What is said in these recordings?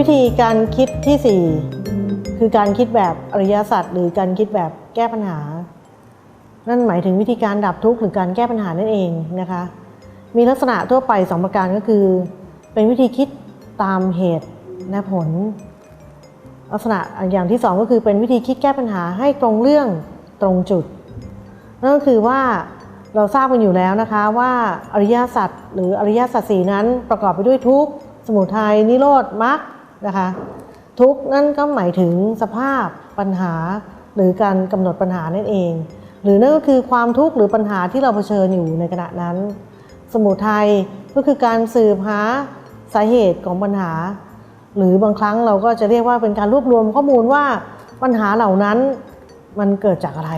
วิธีการคิดที่ 4 คือการคิดแบบอริยสัจหรือการคิดแบบแก้ปัญหา นั่นหมายถึงวิธีการดับทุกข์หรือการแก้ปัญหานั่นเองนะคะ มีลักษณะทั่วไปสองประการก็คือ เป็นวิธีคิดตามเหตุและผล ลักษณะอย่างที่สองก็คือเป็นวิธีคิดแก้ปัญหาให้ตรงเรื่องตรงจุด นั่นก็คือว่าเราทราบกันอยู่แล้วนะคะว่าอริยสัจหรืออริยสัจสี่นั้นประกอบไปด้วยทุกข์สมุทัยนิโรธมรรค นะคะ ทุกนั่นก็หมายถึงสภาพปัญหาหรือการกำหนดปัญหานั่นเอง หรือนั่นก็คือความทุกข์หรือปัญหาที่เราเผชิญอยู่ในขณะนั้น สมุทัยก็คือการสืบหาสาเหตุของปัญหา หรือบางครั้งเราก็จะเรียกว่าเป็นการรวบรวมข้อมูลว่าปัญหาเหล่านั้นมันเกิดจากอะไร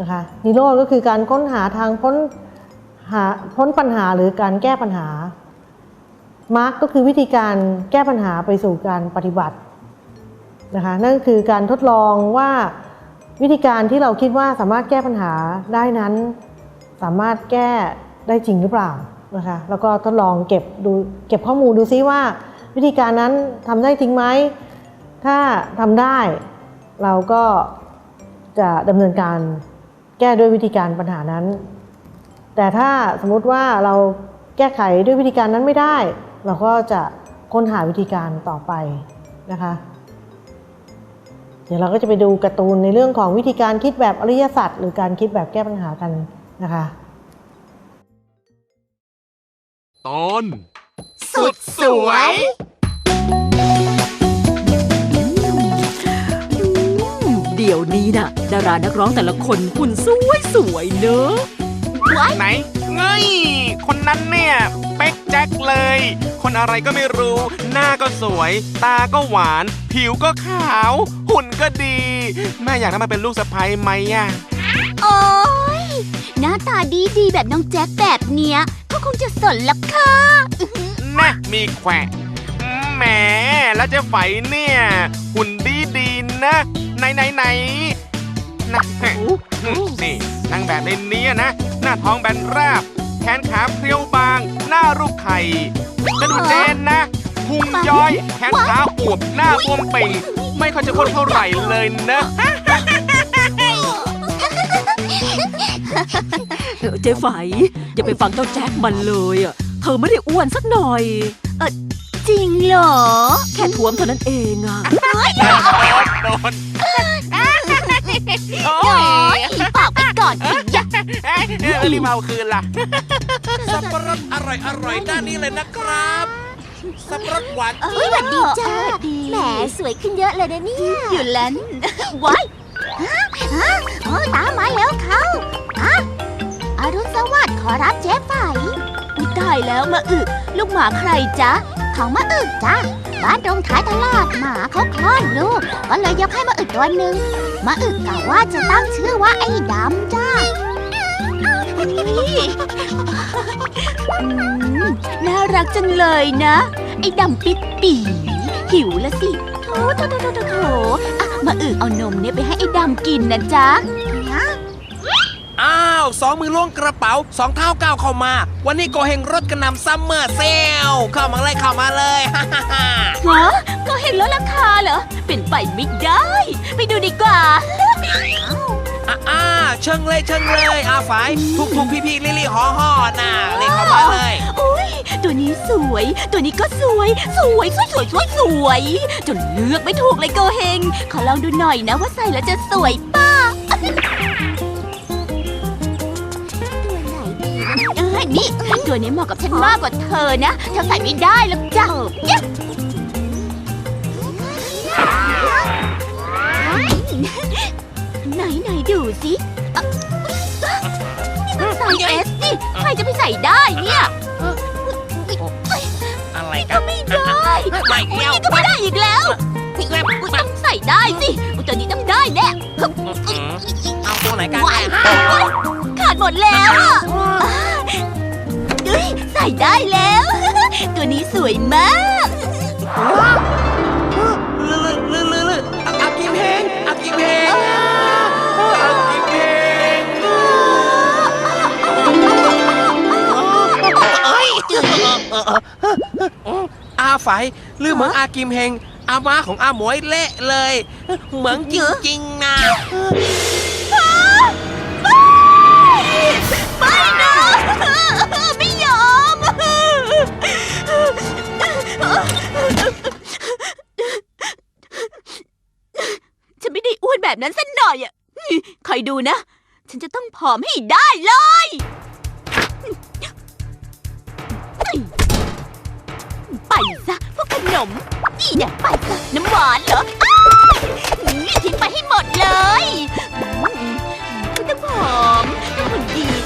นะคะนิโรธก็คือการค้นหาทางพ้นหาพ้นปัญหาหรือการแก้ปัญหา มาร์กก็คือวิธีการแก้ปัญหาไปสู่การปฏิบัตินะคะนั่นคือการทดลองว่าวิธีการที่เราคิดว่าสามารถแก้ปัญหาได้นั้น สามารถแก้ได้จริงหรือเปล่านะคะแล้วก็ทดลองเก็บดูเก็บข้อมูลดูซิว่า วิธีการนั้นทำได้จริงไหมถ้าทำได้เราก็จะดำเนินการแก้ด้วยวิธีการปัญหานั้น แต่ถ้าสมมุติว่าเราแก้ไขด้วยวิธีการนั้นไม่ได้ เราก็จะค้นหาวิธีการต่อไปนะคะ เดี๋ยวเราก็จะไปดูการ์ตูนในเรื่องของวิธีการคิดแบบอริยสัจหรือการคิดแบบแก้ปัญหากันนะคะ ตอนสุดสวย เดี๋ยวนี้น่ะดารานักร้องแต่ละคนหุ่นสวยสวยๆเนอะ ไหน เงยคนนั้นเนี่ยเป๊กแจ็คเลย คนอะไรก็ไม่รู้ หน้าก็สวย ตาก็หวาน ผิวก็ขาว หุ่นก็ดี แม่อยากได้มาเป็นลูกสะใภ้ไหมอะโอ้ยหน้าตาดีดีๆแบบน้องแจ็คแบบเนี้ยก็คงจะสนละค่ะนะมีแขวะอืมแหมแล้วเจะไฝเนี่ย หุ่นดีดีๆนะไหนไหนไหนนะ นี่นางแบบในนี้นะ หน้าท้องแบนราบ แขนขาเพรียวบาง หน้ารูปไข่แล้วดูเจนนะพุงย้อย แขนขาอวบหน้าบวมเป่ง ไม่ค่อยจะอ้วนเท่าไหร่เลยนะ เออเจ๊ไฝอย่าไปฟังเจ้าแจ็คมันเลยอะเธอไม่ได้อ้วนสักหน่อยจริงเหรอ แค่ท้วมเท่านั้นเองอะ โดน โอ้โอ้ยยปากไปก่อนสิยะเอ้ยเออรีบเอาคืนล่ะ สับปะรดอร่อยอร่อยด้านนี้เลยนะครับ สับปะรดหวานเอ้ยสวัสดีจ้าแหมสวยขึ้นเยอะเลยนะเนี่ยอยู่แล้วว้ายฮะฮะโอ้ตามมาแล้วเขาฮะอรุณสวัสดิ์ขอรับเจ๊ไฝอุ๊ยตายแล้วมาอึลูกหมาใครจ๊ะของมาอึจ้ะ บ้านตรงท้ายตลาดหมาเขาคลอดลูก ก็เลยยกให้มาอึตัวหนึ่งมาอึกะว่าจะตั้งชื่อว่าไอ้ดำจ้าอืมน่ารักจังเลยนะ ไอ้ดำปิดปีหิวละสิโถโถโถโถโถโถอะมาอึเอานมเนี่ยไปให้ไอ้ดำกินนะจ๊ะ อ้าวสองมือล้วงกระเป๋าสองเท้าก้าวเข้ามา วันนี้โกเฮงรถกระหนำซัมเมอร์เซลเข้ามาเลยเข้ามาเลยฮ่าฮ่าฮ่าฮะก็เห็นลดราคาเหรอ เป็นไปไม่ได้ ไปดูดีกว่า อ่าอ่าเชิงเลยเชิงเลยอาฝายทุกทุกพี่พี่ๆลี่ลี่ห่อห่อน่ะเลยเข้ามาเลย อุ้ยตัวนี้สวย ตัวนี้ก็สวย สวยสวยสวยสวยสวย จนเลือกไม่ถูกเลยโกเฮง ขอลองดูหน่อยนะว่าใส่แล้วจะสวยป่ะ อ้ยนี่ตัวนี้เหมาะกับฉันมากกว่าเธอนะเธอใส่ไม่ได้หรอกจ้ะยะไหนไหนดูสิอะนี่มันไซส์เอสนี่ใครจะไปใส่ได้เนี่ยอะไรนี่กัก็นไม่ได้ไม่เกี่ยวนี่ก็ไม่ได้อีกแล้วอุ๊ยต้องใส่ได้สิอุ๊ยตัวนี้ต้องได้แน่เอาตัวไหนกันว้ายแน่ขาดหมดแล้วอะ เอ้ยใส่ได้แล้ว ตัวนี้สวยมาก ลือลือลือลือลืออากิมเพงอากิมเพงอากิมเพงเอ้ยเอาไฝหรือเหมือนอากิมเฮงอาม้าของอาหมวยเละเลย เหมือนจริงๆนะไม่ แบบนั้นสักหน่อยอะคอยดูนะ ฉันจะต้องผอมให้ได้เลย ไปซะพวกขนม นี่เนี่ยไปซะน้ำหวานเหรออ้าวนี่ทิ้งไปให้หมดเลย ต้องผอมต้องหุ่นดี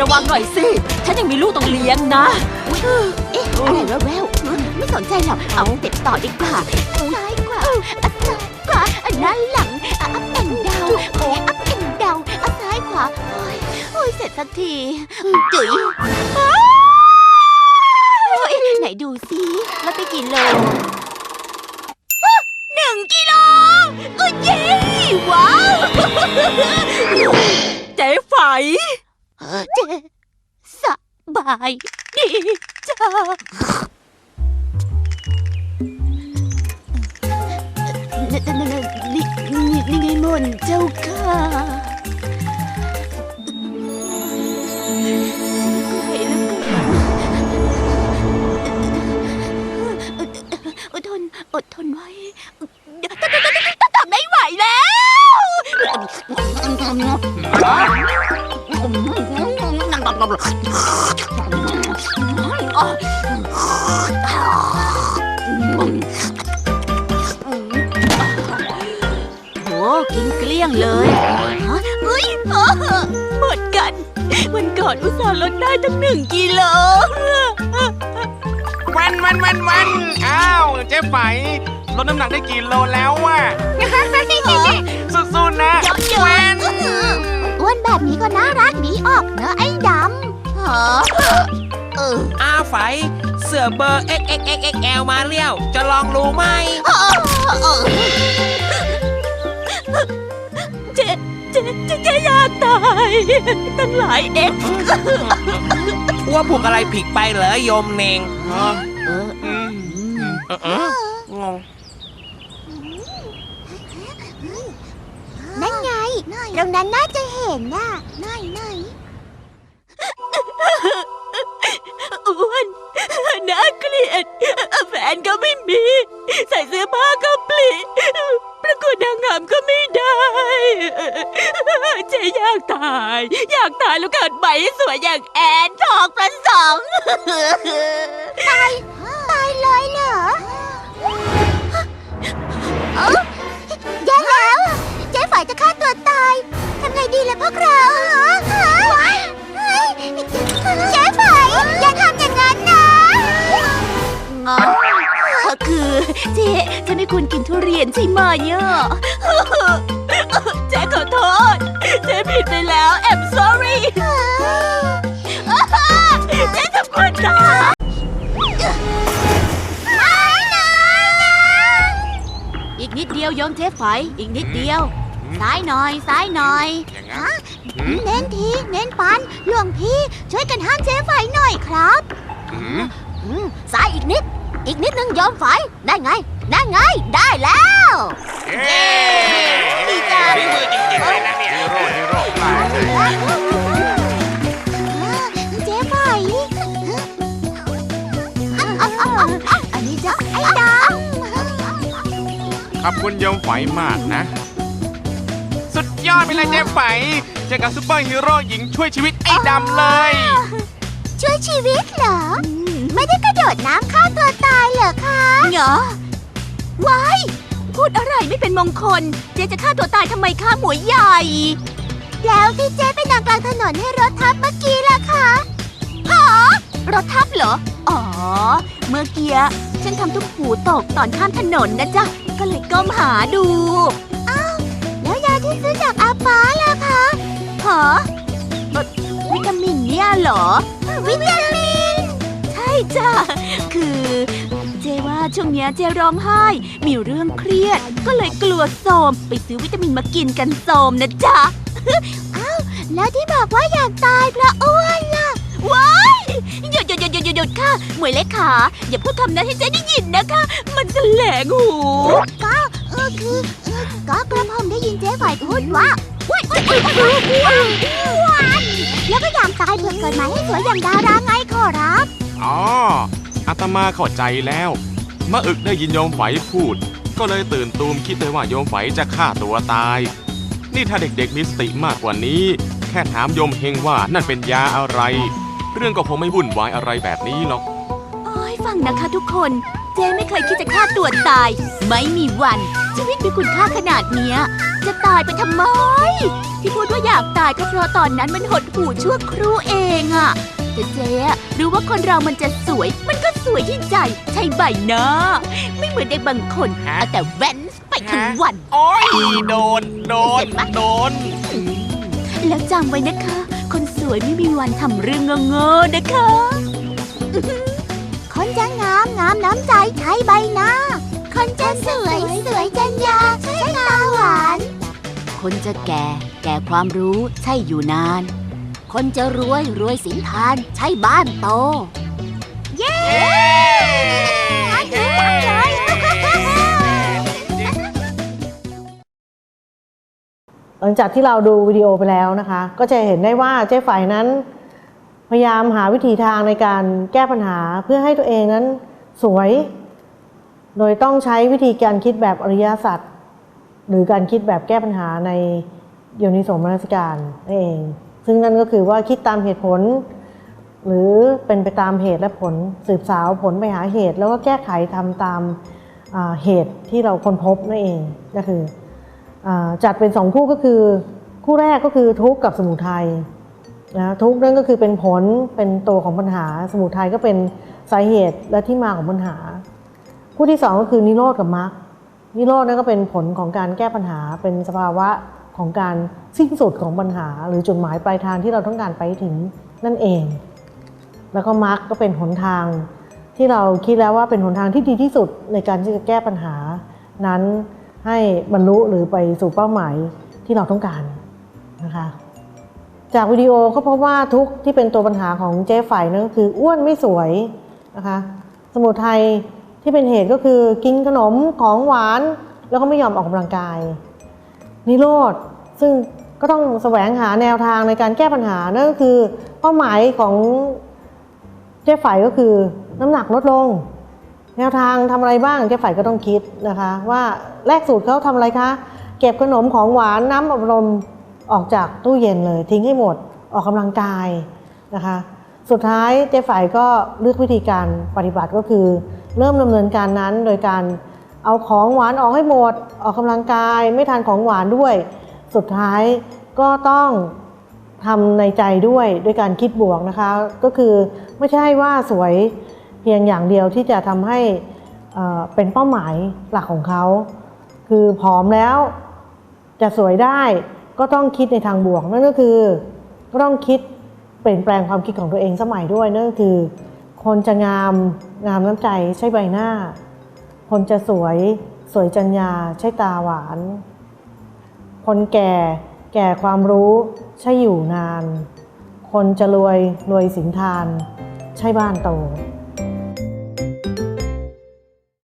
ระวังหน่อยสิ ฉันยังมีลูกต้องเลี้ยงนะ เอ๊ะ อะไรแววๆไม่สนใจหรอก เอาสเต็ปต่อดีกว่าซ้ายกว่าซ้ายขวาอันนั้นหลัง อัพแอนดาวโอ้อัพแอนดาวซ้ายขวาโอ้ยโอ้ยเสร็จสักที จุ๋ยโอ้ยไหนดูสิลดไปกี่โลหนึ่งกิโลโอ้ยเย้ว้าว เจ๊ไฝ เจสบายดีจ้านี่นี่นี่นี่มนเจ้าค่ะ โหกินเกลี้ยงเลยฮะเฮ้ยหมดกัน วันก่อนอุตส่าห์ลดได้ตั้งหนึ่งกิโล วันวันวันวันอ้าวเจ๊ไฝลดน้ำหนักได้กี่โลแล้ววะสู้ๆนะเยอะๆแวนอ้วนแบบนี้ก็น่ารักดีออกเนอะไอ้ดำฮะ เอออาไฝเสื้อเบอร์ XXXXL มาเรียว จะลองรู้ไหมเจ๊เจ๊เจ๊เจ๊อยากตายตั้งหลายเอ็กซ์ว่าผูกอะไรผิดไปเหรอโยมเนงเอออืมเออเอองงนั่นไงตรงนั้นน่าจะเห็นน่ะไหนไหนอ้ น่าเกลียนแฟนก็ไม่มี ใส่เสื้อผ้าก็ปลิประกวดนางงามก็ไม่ได้ เจ๊อยากตาย อยากตายแล้วเกิดใหม่สวยอย่างแอนทองประสองตายตาย ช่ไหมเนี่ย เจ๊ขอโทษ เจ๊ผิดไปแล้ว I'm sorry เจ๊ทำคนตายอีกนิดเดียวโยมเจ๊ไฝอีกนิดเดียว ซ้ายหน่อย ซ้ายหน่อยอย่างนั้นอืมเน้นที เน้นปัน หลวงพี่ช่วยกันห้ามเจ๊ไฝหน่อยครับ อืมอืมซ้ายอีกนิด อีกนิดนึงโยมไฝได้ไง ได้ไง ได้แล้ว เย้ดีจัง ฝีมือจริงๆเลยนะเนี่ยฮีโร่ฮีโร่ตายเลยเจ๊ไฝอันนี้จะไอ้ดาวขอบคุณโยมไฝมากนะ สุดยอดไปเลยเจ๊ไฝเจอกับซุปเปอร์ฮีโร่หญิงช่วยชีวิตไอ้ดำเลยช่วยชีวิตเหรอ ไม่ได้กระโดดน้ำฆ่าตัวตายเหรอคะเหรอว้ายพูดอะไรไม่เป็นมงคล เจ๊จะฆ่าตัวตายทำไมฆ่าหมวยใหญ่ แล้วที่เจ๊ไปนั่งกลางถนนให้รถทับเมื่อกี้ล่ะคะรถทับเหรอ อ๋อ เมื่อกี้ฉันทำทุกหูตกตอนข้ามถนนนะจ๊ะ ก็เลยก้มหาดูแล้วยาที่ซื้อจากอาฟ้าล่ะคะหาวิตามินเนี่ยเหรอ วิตามิน จ้าคือเจว่าช่วงเนี้ยเจร้องไห้ มีเรื่องเครียด ก็เลยกลัวโสม ไปซื้อวิตามินมากินกันโสมนะจ๊ะแล้วที่บอกว่าอยากตายเพราะอ้วนล่ะว้ายหยุดหยุดหยุดหยุดหยุดหยุดค่ะ หมวยเล็กขาอย่าพูดคำนั้นให้เจ๊ได้ยินนะคะ มันจะแหลงหูก็เออคือเออก็กระผมได้ยินเจ๊ฝ่ายพูดว่าอ้วนอ้วนอ้วนอ้วนอ้วนอ้วนแล้วก็อยากตายเพื่อเกิดมาให้สวยอย่างดาราไงขอรับ อ๋ออาตมาเข้าใจแล้วมะอึกได้ยินโยมไฝพูด ก็เลยตื่นตูมคิดเลยว่าโยมไฝจะฆ่าตัวตาย นี่ถ้าเด็กๆมีสติมากกว่านี้ แค่ถามโยมเฮงว่านั่นเป็นยาอะไร เรื่องก็คงไม่วุ่นวายอะไรแบบนี้หรอกโอ้ยฟังนะคะทุกคน เจ๊ไม่เคยคิดจะฆ่าตัวตาย ไม่มีวัน ชีวิตมีคุณค่าขนาดเนี้ย จะตายไปทำไม ที่พูดว่าอยากตายก็เพราะตอนนั้นมันหดหู่ชั่วครู่เอง แต่เจ๊อะรู้ว่าคนเรามันจะสวย มันก็สวยที่ใจ ใช่ใบหน้าไม่เหมือนเด็กบางคนฮะเอาแต่แว้นไปทั้งวัน โอ้ยโดน โดน โดน แล้วจำไว้นะคะ คนสวยไม่มีวันทำเรื่องโง่ๆนะคะ คนจะงามงามน้ำใจใช้ใบหน้า คนจะสวยสวยจัญญาใช้ตาหวาน คนจะแก่แก่ความรู้ใช่อยู่นาน คนจะรวยรวยสินทานใช้บ้านโต เย้ดีจังเลยหลังจากที่เราดูวิดีโอไปแล้วนะคะ ก็จะเห็นได้ว่าเจ๊ฝ่ายนั้น พยายามหาวิธีทางในการแก้ปัญหาเพื่อให้ตัวเองนั้นสวย โดยต้องใช้วิธีการคิดแบบอริยสัจหรือการคิดแบบแก้ปัญหาในโยนิโสมนสิการนั่นเอง ซึ่งนั่นก็คือว่าคิดตามเหตุผล หรือเป็นไปตามเหตุและผลสืบสาวผลไปหาเหตุ แล้วก็แก้ไขทำตามเหตุที่เราค้นพบนั่นเองก็คืออจัดเป็นสองคู่ก็คือ คู่แรกก็คือทุกข์กับสมุทัยนะทุกข์นั่นก็คือเป็นผลเป็นตัวของปัญหา สมุทัยก็เป็นสาเหตุและที่มาของปัญหา คู่ที่สองก็คือนิโรธกับมรรคนิโรธนั่นก็เป็นผลของการแก้ปัญหาเป็นสภาวะ ของการสิ้นสุดของปัญหา หรือจุดหมายปลายทางที่เราต้องการไปถึงนั่นเอง แล้วก็มรรคก็เป็นหนทางที่เราคิดแล้วว่าเป็นหนทางที่ดีที่สุดในการที่จะแก้ปัญหา นั้นให้บรรลุหรือไปสู่เป้าหมายที่เราต้องการนะคะจากวิดีโอก็พบว่าทุกที่เป็นตัวปัญหาของเจ๊ไฝนั่นก็คืออ้วนไม่สวยนะคะสมุทัยที่เป็นเหตุก็คือกินขนมของหวาน แล้วก็ไม่ยอมออกกำลังกาย นิโรธ ซึ่งก็ต้องแสวงหาแนวทางในการแก้ปัญหา นั่นก็คือเป้าหมายของเจ๊ไฝก็คือน้ำหนักลดลง แนวทางทำอะไรบ้างเจ๊ฝ่ายก็ต้องคิดนะคะ ว่าแรกสูตรเขาทำอะไรคะ เก็บขนมของหวานน้ำอบรมออกจากตู้เย็นเลย ทิ้งให้หมดออกกำลังกายนะคะ สุดท้ายเจ๊ฝ่ายก็เลือกวิธีการปฏิบัติก็คือ เริ่มดำเนินการนั้นโดยการ เอาของหวานออกให้หมด ออกกำลังกายไม่ทานของหวานด้วย สุดท้ายก็ต้องทำในใจด้วยด้วยการคิดบวกนะคะ ก็คือไม่ใช่ว่าสวยเพียงอย่างเดียวที่จะทำให้เอ่อเป็นเป้าหมายหลักของเขา คือผอมแล้วจะสวยได้ก็ต้องคิดในทางบวก นั่นก็คือก็ต้องคิดเปลี่ยนแปลงความคิดของตัวเองสมัยด้วยนั่นก็คือ คนจะงามงามน้ำใจใช่ใบหน้า คนจะสวยสวยจัญญาใช่ตาหวาน คนแก่แก่ความรู้ใช่อยู่นาน คนจะรวยรวยสินทาน ใช่บ้านโต